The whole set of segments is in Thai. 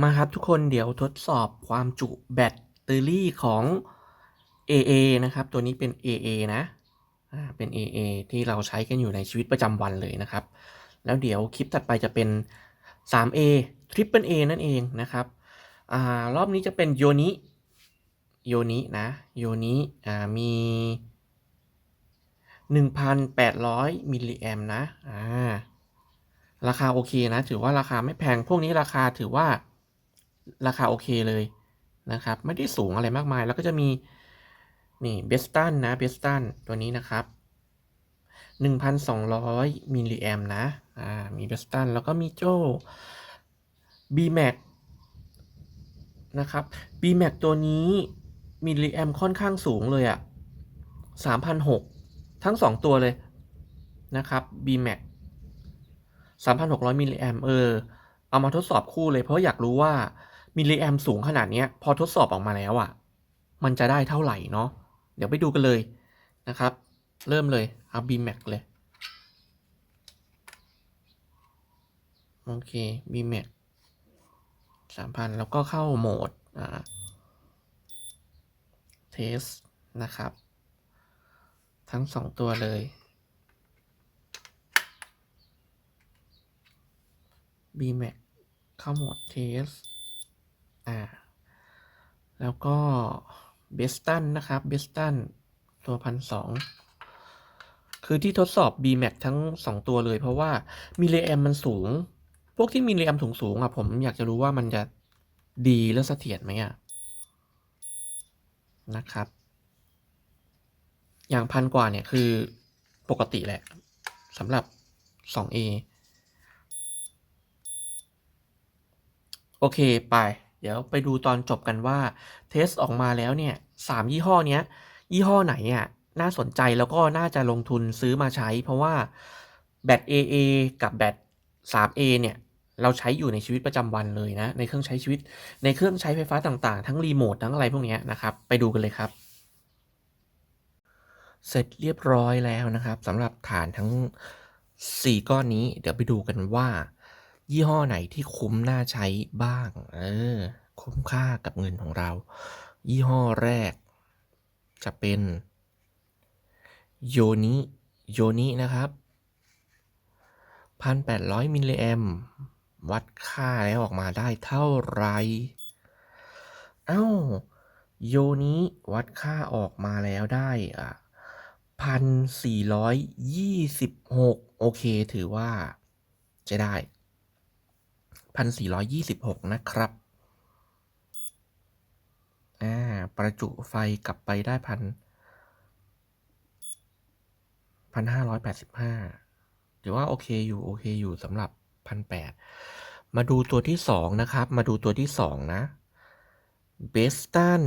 มาครับทุกคนเดี๋ยวทดสอบความจุแบตเตอรี่ของ AA นะครับ ตัวนี้เป็น AA นะอ่าเป็น AA ที่เราใช้กันอยู่ในชีวิตประจำวันเลยนะครับ แล้วเดี๋ยวคลิปถัดไปจะเป็น 3A Triple A นั่นเองนะครับอ่ารอบนี้จะเป็นโยนิโยนินะโยนิอ่ามี 1,800 มิลลิแอมนะ อ่า ราคาโอเคนะ ถือว่าราคาไม่แพง พวกนี้ราคาถือว่า ราคาโอเคเลยนะครับ ไม่ได้สูงอะไรมากมาย แล้วก็จะมี นี่เบสตันนะเบสตันตัวนี้นะครับ 1,200มิลลิแอมนะ อ่า มีเบสตันแล้วก็มีโจ้ BMAX นะครับ BMAX ตัวนี้มิลลิแอมค่อนข้างสูงเลยอะ3,600ทั้ง 2 ตัวเลยนะครับ BMAX 3,600มิลลิแอมเออ เอามาทดสอบคู่เลยเพราะอยากรู้ว่า มิลลิแอมสูงขนาดนี้พอทดสอบออกมาแล้วอะ่ะ มันจะได้เท่าไหร่เนาะเดี๋ยวไปดูกันเลยนะครับ เริ่มเลยเอา BMAX เลย โอเค BMAX 3,000แล้วก็เข้าโหมดอ่าเทสนะครับ ทั้งสองตัวเลย BMAX เข้าโหมดเทส อ่าแล้วก็เบสตันนะครับเบสตันตัวพันสองคือที่ทดสอบ BMAX ทั้ง 2 ตัวเลย เพราะว่ามิลลิแอมมันสูง พวกที่มิลลิแอมสูงสูงอะผมอยากจะรู้ว่ามันจะดีและเสถียรไหมอะนะครับ อย่างพันกว่าเนี่ยคือปกติแหละสำหรับ 2A โอเค ไป เดี๋ยวไปดูตอนจบกันว่าเทสออกมาแล้วเนี่ยสามยี่ห้อเนี้ยยี่ห้อไหนอะน่าสนใจแล้วก็น่าจะลงทุนซื้อมาใช้ เพราะว่าแบต AA กับแบต 3A เนี่ยเราใช้อยู่ในชีวิตประจำวันเลยนะ ในเครื่องใช้ชีวิตในเครื่องใช้ไฟฟ้าต่างๆ ทั้งรีโมททั้งอะไรพวกเนี้ยนะครับ ไปดูกันเลยครับ เสร็จเรียบร้อยแล้วนะครับสำหรับฐานทั้ง 4 ก้อนนี้ เดี๋ยวไปดูกันว่า ยี่ห้อไหนที่คุ้มน่าใช้บ้าง เออ คุ้มค่ากับเงินของเรา ยี่ห้อแรก จะเป็นโยนิโยนินะครับ 1,800 มิลลิแอมวัดค่าแล้วออกมาได้เท่าไร เอ้า โยนิวัดค่าออกมาแล้วได้อะพันสี่ร้อยยี่สิบหกโอเคถือว่าจะได้ พันสี่ร้อยยี่สิบหกนะครับ อ่า ประจุไฟกลับไปได้พันพันห้าร้อยแปดสิบห้าถือว่าโอเคอยู่ โอเคอยู่สำหรับพันแปดมาดูตัวที่สองนะครับ มาดูตัวที่สองนะเบสตัน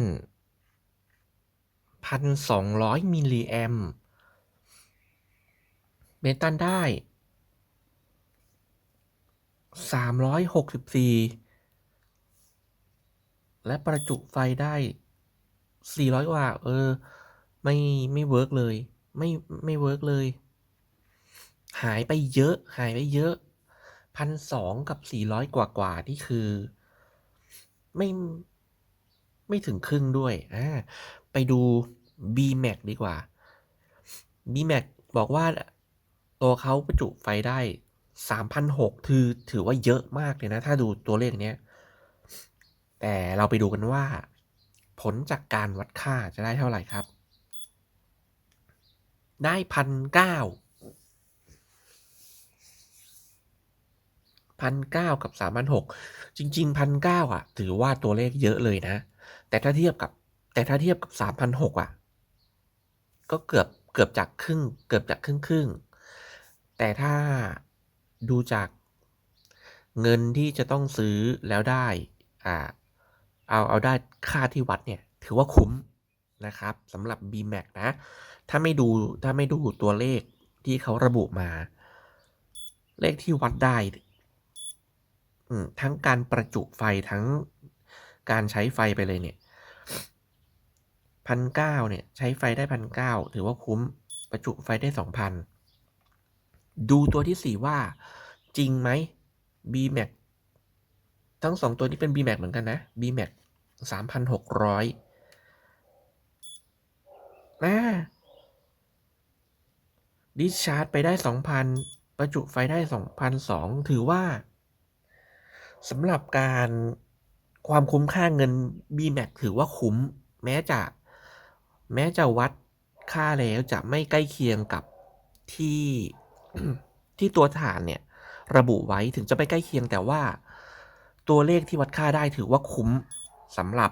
พันสองร้อยมิลลิแอมเบสตันได้ สามร้อยหกสิบสี่และประจุไฟได้สี่ร้อยกว่า เออ ไม่ไม่เวิร์กเลย ไม่ไม่เวิร์กเลย หายไปเยอะ หายไปเยอะพันสองกับสี่ร้อยกว่ากว่าที่คือ ไม่ไม่ถึงครึ่งด้วยอ่าไปดู BMAX ดีกว่า BMAX บอกว่า ตัวเขาประจุไฟได้ 3,600คือถือว่าเยอะมากเลยนะ ถ้าดูตัวเลขเนี้ย แต่เราไปดูกันว่า ผลจากการวัดค่าจะได้เท่าไหร่ครับ ได้พันเก้าพันเก้ากับสามพันหกจริงๆพันเก้าอะ ถือว่าตัวเลขเยอะเลยนะ แต่ถ้าเทียบกับ แต่ถ้าเทียบกับสามพันหกอะ ก็เกือบเกือบจากครึ่ง เกือบจากครึ่งครึ่งแต่ถ้า ดูจากเงินที่จะต้องซื้อแล้วได้อ่าเอาเอาได้ค่าที่วัดเนี่ยถือว่าคุ้มนะครับสำหรับ BMAX นะ ถ้าไม่ดูถ้าไม่ดูตัวเลขที่เขาระบุมา เลขที่วัดได้ทั้งการประจุไฟทั้งการใช้ไฟไปเลยเนี่ยพันเก้าเนี่ย ใช้ไฟได้พันเก้าถือว่าคุ้มประจุไฟได้สองพัน ดูตัวที่สี่ว่า จริงไหม BMAX ทั้งสองตัวนี้เป็น BMAX เหมือนกันนะ BMAX สามพันหกร้อยอ่าดิชาร์จไปได้สองพันประจุไฟได้สองพันสองถือว่าสำหรับการความคุ้มค่าเงิน BMAX ถือว่าคุ้ม แม้จะแม้จะวัดค่าแล้วจะไม่ใกล้เคียงกับที่ ที่ตัวฐานเนี่ย ระบุไว้ถึงจะไม่ใกล้เคียงแต่ว่า ตัวเลขที่วัดค่าได้ถือว่าคุ้มสำหรับ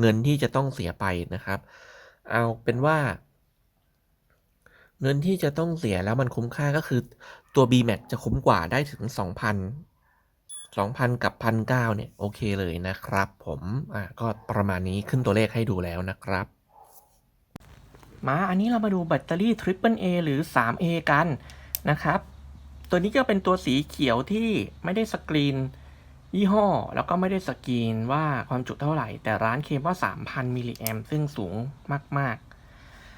เงินที่จะต้องเสียไปนะครับ เอาเป็นว่า เงินที่จะต้องเสียแล้วมันคุ้มค่าก็คือตัว BMAX จะคุ้มกว่าได้ถึง 2,000 2,000 กับ 1,900เนี่ย โอเคเลยนะครับผม อะก็ประมาณนี้ขึ้นตัวเลขให้ดูแล้วนะครับ มาอันนี้เรามาดูแบตเตอรี่ Triple A หรือ 3A กันนะครับ ตัวนี้ก็เป็นตัวสีเขียวที่ไม่ได้สกรีนยี่ห้อ แล้วก็ไม่ได้สกรีนว่าความจุเท่าไหร่ แต่ร้านเคมว่า 3,000 มิลลิแอมซึ่งสูงมาก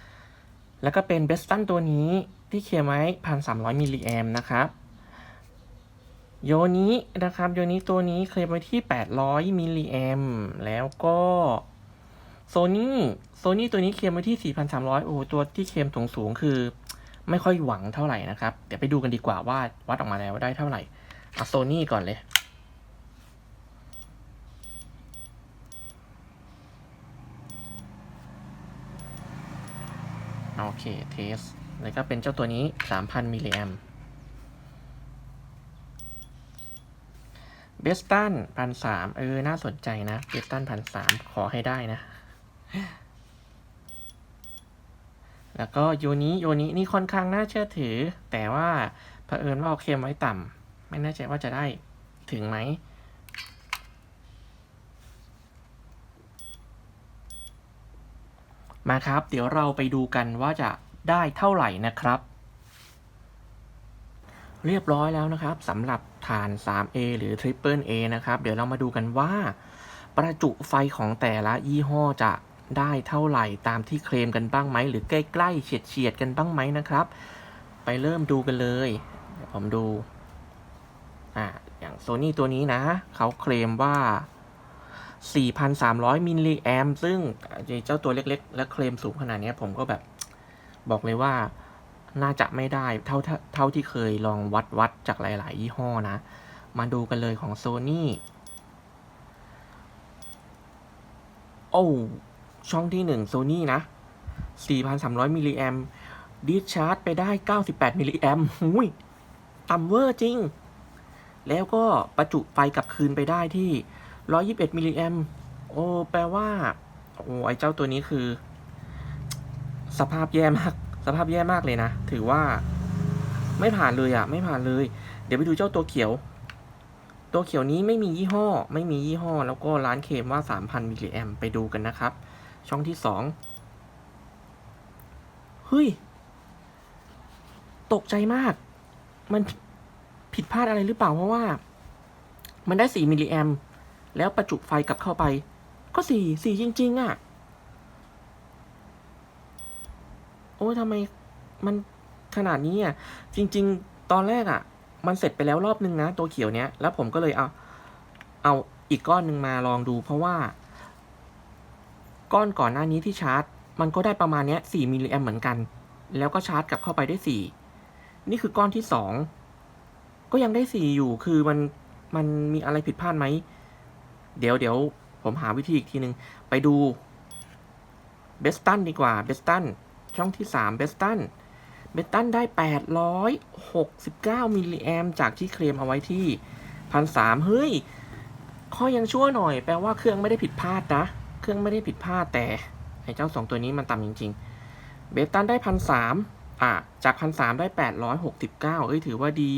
ๆ แล้วก็เป็นเบสตันตัวนี้ที่เคมไว้ 1,300 มิลลิแอมนะครับโยนี้นะครับ โยนี้ตัวนี้เคลมไว้ที่ 800 มิลลิแอม แล้วก็ โซนี่โซนี่ตัวนี้เคลมไว้ที่ 4,300 โอ้ตัวที่เคลมสูงสูงคือ ไม่ค่อยหวังเท่าไหร่นะครับ เดี๋ยวไปดูกันดีกว่าว่าวัดออกมาแล้วได้เท่าไหร่เอาโซนี่ก่อนเลยโอเค เทส แล้วก็เป็นเจ้าตัวนี้ 3,000 มิลลิแอมเบสตันพันสามเออ น่าสนใจนะ เบสตันพันสามขอให้ได้นะ แล้วก็โยนี้โยนี้นี่ค่อนข้างน่าเชื่อถือ แต่ว่าเผอิญว่าเอาเคมไว้ต่ำไม่แน่ใจว่าจะได้ถึงไหมมาครับ เดี๋ยวเราไปดูกันว่าจะได้เท่าไหร่นะครับ เรียบร้อยแล้วนะครับสำหรับฐาน 3A หรือ Triple A นะครับ เดี๋ยวเรามาดูกันว่า ประจุไฟของแต่ละยี่ห้อจะ ได้เท่าไหร่ตามที่เคลมกันบ้างไหมหรือใกล้ๆเฉียดๆกันบ้างไหมนะครับ ไปเริ่มดูกันเลยเดี๋ยวผมดูอ่าอย่างโซนี่ตัวนี้นะเขาเคลมว่า 4,300 มิลลิแอมซึ่งเจ้าตัวเล็กๆ และเคลมสูงขนาดนี้ผมก็แบบบอกเลยว่าน่าจะไม่ได้เท่าเท่าที่เคยลองวัดวัดจากหลาย ๆ ยี่ห้อนะ มาดูกันเลยของ Sony โอ้ ช่องที่หนึ่ง Sony นะ 4,300 มิลลิแอมดิชาร์จไปได้ 98 มิลลิแอมหุยต่ำเวอร์จริง แล้วก็ประจุไฟกลับคืนไปได้ที่ 121 มิลลิแอมโอ้แปลว่า โอ้ไอเจ้าตัวนี้คือ สภาพแย่มาก สภาพแย่มากเลยนะ ถือว่าไม่ผ่านเลยอะไม่ผ่านเลย เดี๋ยวไปดูเจ้าตัวเขียว ตัวเขียวนี้ไม่มียี่ห้อ ไม่มียี่ห้อ แล้วก็ร้านเคมว่า 3,000 มิลลิแอมไปดูกันนะครับ ช่องที่สองเฮ้ย ตกใจมาก มันผิดพลาดอะไรหรือเปล่าเพราะว่า มันได้ 4 มิลลิแอม แล้วประจุไฟกลับเข้าไป ก็สี่สี่จริง ๆอะ่ะ โอ้ยทำไมมันขนาดนี้อะ จริง ๆ ตอนแรกอะ่ะ มันเสร็จไปแล้วรอบนึงนะ ตัวเขียวเนี้ย แล้วผมก็เลยเอา เอาอีกก้อนหนึ่งมาลองดูเพราะว่า ก้อนก่อนหน้านี้ที่ชาร์จ มันก็ได้ประมาณนี้4มิลลิแอมเหมือนกัน แล้วก็ชาร์จกลับเข้าไปได้ 4 นี่คือก้อนที่ 2 ก็ยังได้ 4 อยู่ คือมัน มันมีอะไรผิดพลาดไหม เดี๋ยวเดี๋ยวผมหาวิธีอีกทีหนึ่งไปดูเบสตันดีกว่าเบสตันช่องที่3เบสตันเบสตันได้ 869 มิลลิแอมจากที่เคลมเอาไว้ที่ 1,300 เฮ้ย ข้อยังชั่วหน่อย แปลว่าเครื่องไม่ได้ผิดพลาดนะ เครื่องไม่ได้ผิดพลาดแต่ไอ้เจ้าสองตัวนี้มันต่ำจริง ๆ เบตันได้1,300อะ จาก1,300ได้ 869 เอ้ย ถือว่าดี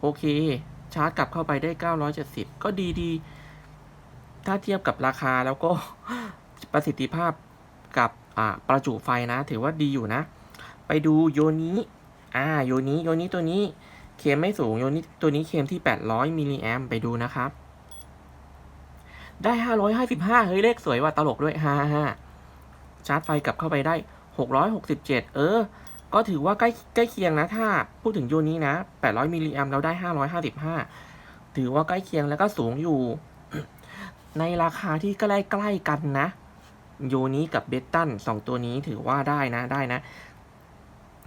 โอเค ชาร์จกลับเข้าไปได้ 970 ก็ดีดีๆถ้าเทียบกับราคาแล้วก็ประสิทธิภาพกับอ่าประจุไฟนะ ถือว่าดีอยู่นะ ไปดูโยนี้อ่าโยนี้โยนี้ตัวนี้ เคมไม่สูงโยนี้ตัวนี้เคมที่ 800มิลลิแอมไปดูนะครับ ได้555เฮ้ยเลขสวยว่ะตลกด้วย55ชาร์จไฟกลับเข้าไปได้667เจ็ดเออ ก็ถือว่าใกล้ใกล้เคียงนะ ถ้าพูดถึงโยนี้นะ800มิลลิแอมเราได้555ถือว่าใกล้เคียงแล้วก็สูงอยู่ ในราคาที่ใกล้ใกล้กันนะโยนี้กับเบตตันสองตัวนี้ถือว่าได้นะได้นะ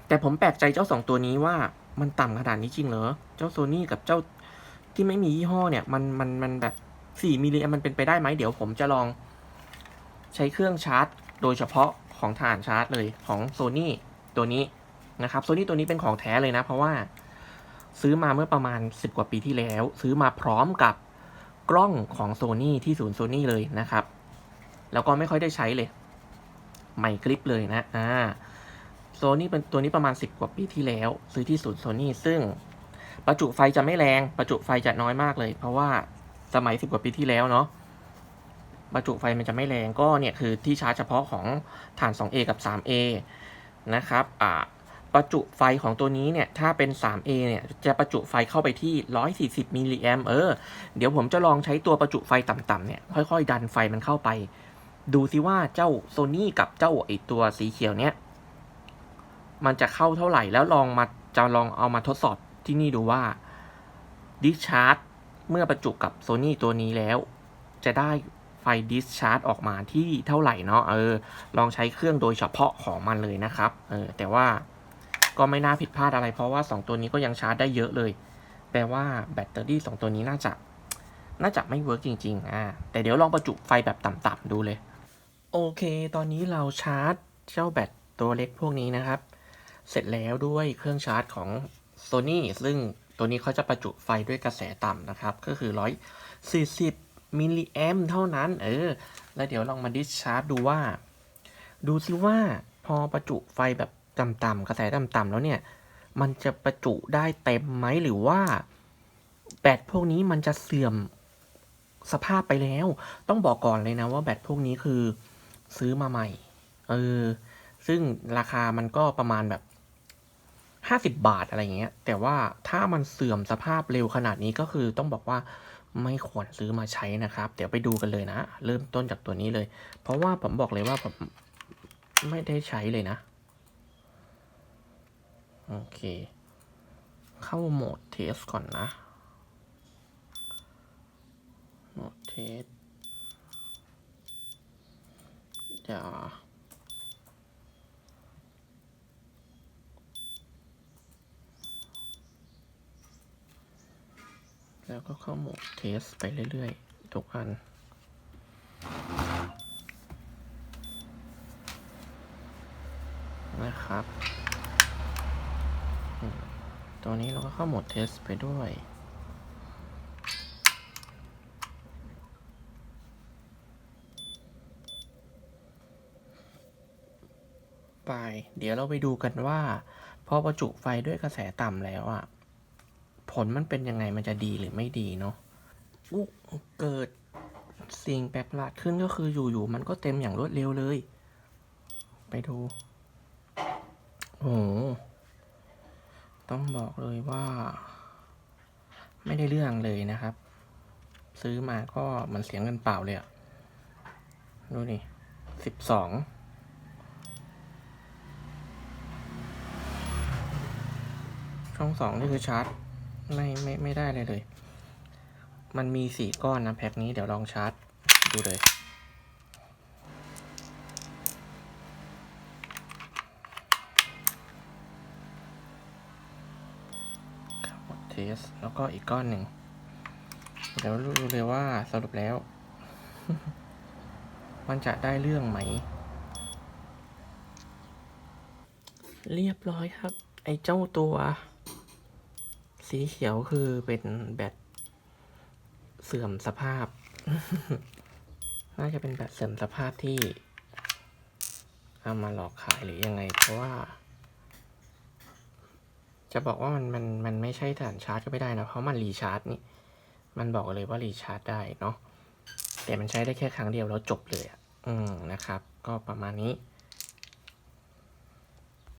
แต่ผมแปลกใจเจ้าสองตัวนี้ว่ามันต่ำขนาดนี้จริงเหรอ เจ้าโซนี่กับเจ้าที่ไม่มียี่ห้อเนี่ย มันมันมันแบบ สี่มิลลิแอมมันเป็นไปได้ไหมเดี๋ยวผมจะลองใช้เครื่องชาร์จ โดยเฉพาะของฐานชาร์จเลยของโซนี่ตัวนี้นะครับโซนี่ตัวนี้เป็นของแท้เลยนะ เพราะว่าซื้อมาเมื่อประมาณ 10 กว่าปีที่แล้ว ซื้อมาพร้อมกับกล้องของโซนี่ที่ศูนย์โซนี่เลยนะครับ แล้วก็ไม่ค่อยได้ใช้เลย ใหม่คลิปเลยนะอ่าโซนี่เป็นตัวนี้ประมาณ 10 กว่าปีที่แล้ว ซื้อที่ศูนย์โซนี่ซึ่งประจุไฟจะไม่แรง ประจุไฟจะน้อยมากเลย เพราะว่า สมัย10กว่าปีที่แล้วเนาะประจุไฟมันจะไม่แรงก็เนี่ยคือที่ชาร์จเฉพาะของฐาน 2A กับ 3A นะครับอ่าประจุไฟของตัวนี้เนี่ย ถ้าเป็น 3A เนี่ย จะประจุไฟเข้าไปที่ 140 มิลลิแอมเออ เดี๋ยวผมจะลองใช้ตัวประจุไฟต่ำๆเนี่ย ค่อยๆ ดันไฟมันเข้าไป ดูซิว่าเจ้าโซนี่กับเจ้าไอตัวสีเขียวเนี่ย มันจะเข้าเท่าไหร่แล้วลองมาจะลองเอามาทดสอบที่นี่ดูว่าดิชาร์จ เมื่อประจุกับโซนี่ตัวนี้แล้ว จะได้ไฟดิสชาร์จออกมาที่เท่าไหร่เนาะเออลองใช้เครื่องโดยเฉพาะของมันเลยนะครับเออแต่ว่าก็ไม่น่าผิดพลาดอะไร เพราะว่า 2 ตัวนี้ก็ยังชาร์จได้เยอะเลย แปลว่าแบตเตอรี่ 2 ตัวนี้น่าจะน่าจะไม่เวิร์กจริงๆ อ่า แต่เดี๋ยวลองประจุไฟแบบต่ำๆดูเลย โอเค ตอนนี้เราชาร์จเจ้าแบตตัวเล็กพวกนี้นะครับ เสร็จแล้วด้วยเครื่องชาร์จของ Sony ซึ่ง ตัวนี้เขาจะประจุไฟด้วยกระแสต่ำนะครับ ก็คือ 140 มิลลิแอมเท่านั้น เออ แล้วเดี๋ยวลองมาดิสชาร์จดูว่า ดูซิว่าพอประจุไฟแบบต่ำๆกระแสต่ำๆแล้วเนี่ย มันจะประจุได้เต็มไหมหรือว่าแบตพวกนี้มันจะเสื่อมสภาพไปแล้ว ต้องบอกก่อนเลยนะว่าแบตพวกนี้คือซื้อมาใหม่ เออ ซึ่งราคามันก็ประมาณแบบ ห้าสิบบาทอะไรอย่างเงี้ย แต่ว่าถ้ามันเสื่อมสภาพเร็วขนาดนี้ก็คือต้องบอกว่าไม่ควรซื้อมาใช้นะครับ เดี๋ยวไปดูกันเลยนะ เริ่มต้นจากตัวนี้เลย เพราะว่าผมบอกเลยว่าผมไม่ได้ใช้เลยนะ โอเค เข้าโหมดเทสก่อนนะ โหมดเทสเดี๋ยว แล้วก็เข้าโหมดเทสไปเรื่อยๆ ทุกอัน นะครับตัวนี้เราก็เข้าโหมดเทสไปด้วยไป เดี๋ยวเราไปดูกันว่า พอประจุไฟด้วยกระแสต่ำแล้วอะ ผลมันเป็นยังไงมันจะดีหรือไม่ดีเนาะอุ๊เกิดสิ่งแปลกประหลาดขึ้นก็คืออยู่ๆมันก็เต็มอย่างรวดเร็วเลย ไปดู โอ้โหต้องบอกเลยว่า ไม่ได้เรื่องเลยนะครับ ซื้อมาก็มันเสียงเงินเปล่าเลยอะดูนี่สิบสองช่องสองนี่คือชาร์จ ไม่ไม่ไม่ได้เลยเลย มันมีสี่ก้อนนะแพ็คนี้เดี๋ยวลองชาร์จดูเลยครับเทส แล้วก็อีกก้อนหนึ่ง เดี๋ยวรู้เลยว่าสรุปแล้ว มันจะได้เรื่องไหม เรียบร้อยครับ ไอ้เจ้าตัว สีเขียวคือเป็นแบตเสื่อมสภาพ น่าจะเป็นแบตเสื่อมสภาพที่เอามาหลอกขายหรือยังไง เพราะว่า จะบอกว่ามันมันมันไม่ใช่ฐานชาร์จก็ไม่ได้นะ เพราะมันรีชาร์จนี่ มันบอกเลยว่ารีชาร์จได้เนาะแต่มันใช้ได้แค่ครั้งเดียวแล้วจบเลยอะ อืมนะครับ ก็ประมาณนี้